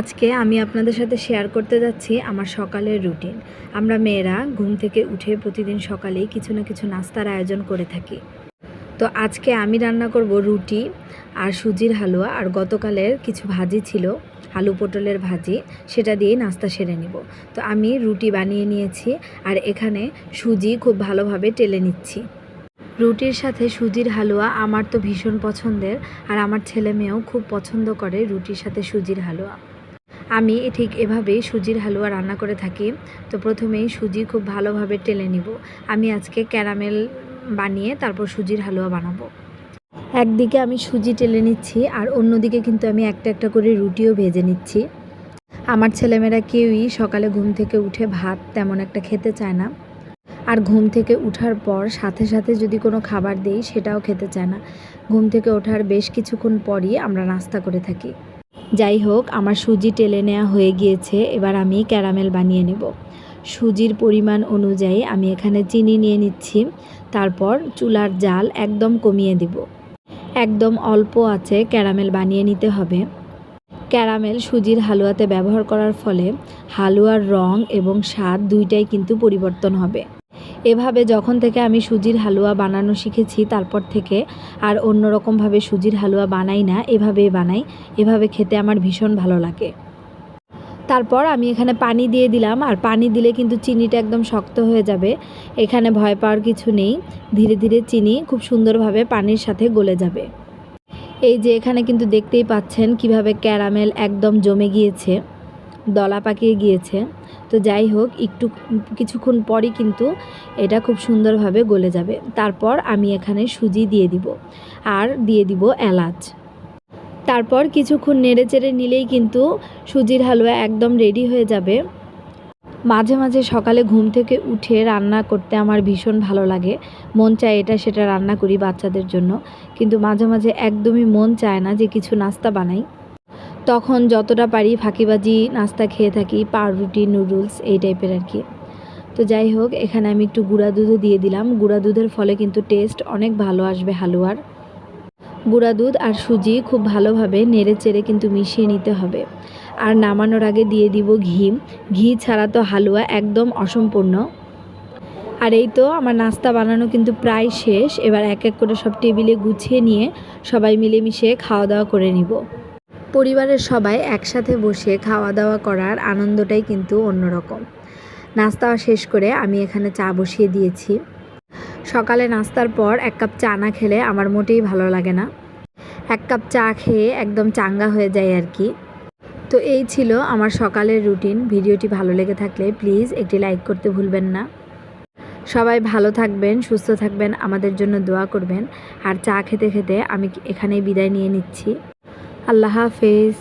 আজকে আমি আপনাদের সাথে শেয়ার করতে যাচ্ছি আমার সকালের রুটিন আমরা মেয়েরা ঘুম থেকে উঠে প্রতিদিন সকালেই কিছু না কিছু নাস্তার আয়োজন করে থাকি। তো আজকে আমি রান্না করব রুটি আর সুজির হালুয়া আর গতকালের কিছু ভাজি ছিল, আলু পটলের ভাজি, সেটা দিয়েই নাস্তা সেরে নিব। তো আমি রুটি বানিয়ে নিয়েছি আর এখানে সুজি খুব ভালোভাবে টেলে নিচ্ছি। রুটির সাথে সুজির হালুয়া আমার তো ভীষণ পছন্দের আর আমার ছেলে মেয়েও খুব পছন্দ করে রুটির সাথে সুজির হালুয়া। আমি ঠিক এভাবেই সুজির হালুয়া রান্না করে থাকি। তো প্রথমেই সুজি খুব ভালোভাবে টেলে নিব। আমি আজকে ক্যারামেল বানিয়ে তারপর সুজির হালুয়া বানাবো। একদিকে আমি সুজি টেলে নিচ্ছি আর অন্যদিকে কিন্তু আমি একটা একটা করে রুটিও ভেজে নিচ্ছি। আমার ছেলেমেয়েরা কেউই সকালে ঘুম থেকে উঠে ভাত তেমন একটা খেতে চায় না। আর ঘুম থেকে ওঠার পর সাথে সাথে যদি কোনো খাবার দেই সেটাও খেতে চায় না। ঘুম থেকে ওঠার বেশ কিছুক্ষণ পরই আমরা নাস্তা করে থাকি। যাই হোক, আমার সুজি টেলে নেওয়া হয়ে গিয়েছে, এবার আমি ক্যারামেল বানিয়ে নেব। সুজির পরিমাণ অনুযায়ী আমি এখানে চিনি নিয়ে নিচ্ছি, তারপর চুলার জাল একদম কমিয়ে দিব। একদম অল্প আছে ক্যারামেল বানিয়ে নিতে হবে। ক্যারামেল সুজির হালুয়াতে ব্যবহার করার ফলে হালুয়ার রং এবং স্বাদ দুইটাই কিন্তু পরিবর্তন হবে। এভাবে যখন থেকে আমি সুজির হালুয়া বানানো শিখেছি, তারপর থেকে আর অন্যরকমভাবে সুজির হালুয়া বানাই না, এভাবেই বানাই। এভাবে খেতে আমার ভীষণ ভালো লাগে। তারপর আমি এখানে পানি দিয়ে দিলাম, আর পানি দিলে কিন্তু চিনিটা একদম শক্ত হয়ে যাবে। এখানে ভয় পাওয়ার কিছু নেই। ধীরে ধীরে চিনি খুব সুন্দরভাবে পানির সাথে গলে যাবে। এই যে এখানে কিন্তু দেখতেই পাচ্ছেন কীভাবে ক্যারামেল একদম জমে গিয়েছে। দলা পাকিয়ে গিয়েছে। তো যাই হোক, একটু কিছুক্ষণ পরই কিন্তু এটা খুব সুন্দরভাবে গলে যাবে। তারপর আমি এখানে সুজি দিয়ে দিব আর দিয়ে দিব এলাচ। তারপর কিছুক্ষণ নেড়ে চেড়ে নিলেই কিন্তু সুজির হালুয়া একদম রেডি হয়ে যাবে। মাঝে মাঝে সকালে ঘুম থেকে উঠে রান্না করতে আমার ভীষণ ভালো লাগে। মন চায় এটা সেটা রান্না করি বাচ্চাদের জন্য। কিন্তু মাঝে মাঝে একদমই মন চায় না যে কিছু নাস্তা বানাই। তখন যতটা পারি ফাঁকিবাজি, নাস্তা খেয়ে থাকি পাউরুটি নুডলস এই টাইপের আর কি তো যাই হোক, এখানে আমি একটু গুঁড়া দুধও দিয়ে দিলাম। গুঁড়া দুধের ফলে কিন্তু টেস্ট অনেক ভালো আসবে হালুয়ার। গুঁড়া দুধ আর সুজি খুব ভালোভাবে নেড়ে চেড়ে কিন্তু মিশিয়ে নিতে হবে। আর নামানোর আগে দিয়ে দিব ঘি। ঘি ছাড়া তো হালুয়া একদম অসম্পূর্ণ। আর এই তো আমার নাস্তা বানানো কিন্তু প্রায় শেষ। এবার এক এক করে সব টেবিলে গুছিয়ে নিয়ে সবাই মিলেমিশে খাওয়া দাওয়া করে নিব। পরিবারের সবাই একসাথে বসে খাওয়া দাওয়া করার আনন্দটাই কিন্তু অন্যরকম। নাস্তা শেষ করে আমি এখানে চা বসিয়ে দিয়েছি। সকালে নাস্তার পর এক কাপ চা না খেলে আমার মোটেই ভালো লাগে না। এক কাপ চা খেয়ে একদম চাঙ্গা হয়ে যায় আর কি। তো এই ছিল আমার সকালের রুটিন। ভিডিওটি ভালো লেগে থাকলে প্লিজ একটি লাইক করতে ভুলবেন না। সবাই ভালো থাকবেন, সুস্থ থাকবেন, আমাদের জন্য দোয়া করবেন। আর চা খেতে খেতে আমি এখানেই বিদায় নিয়ে নিচ্ছি। আল্লাহ হাফেজ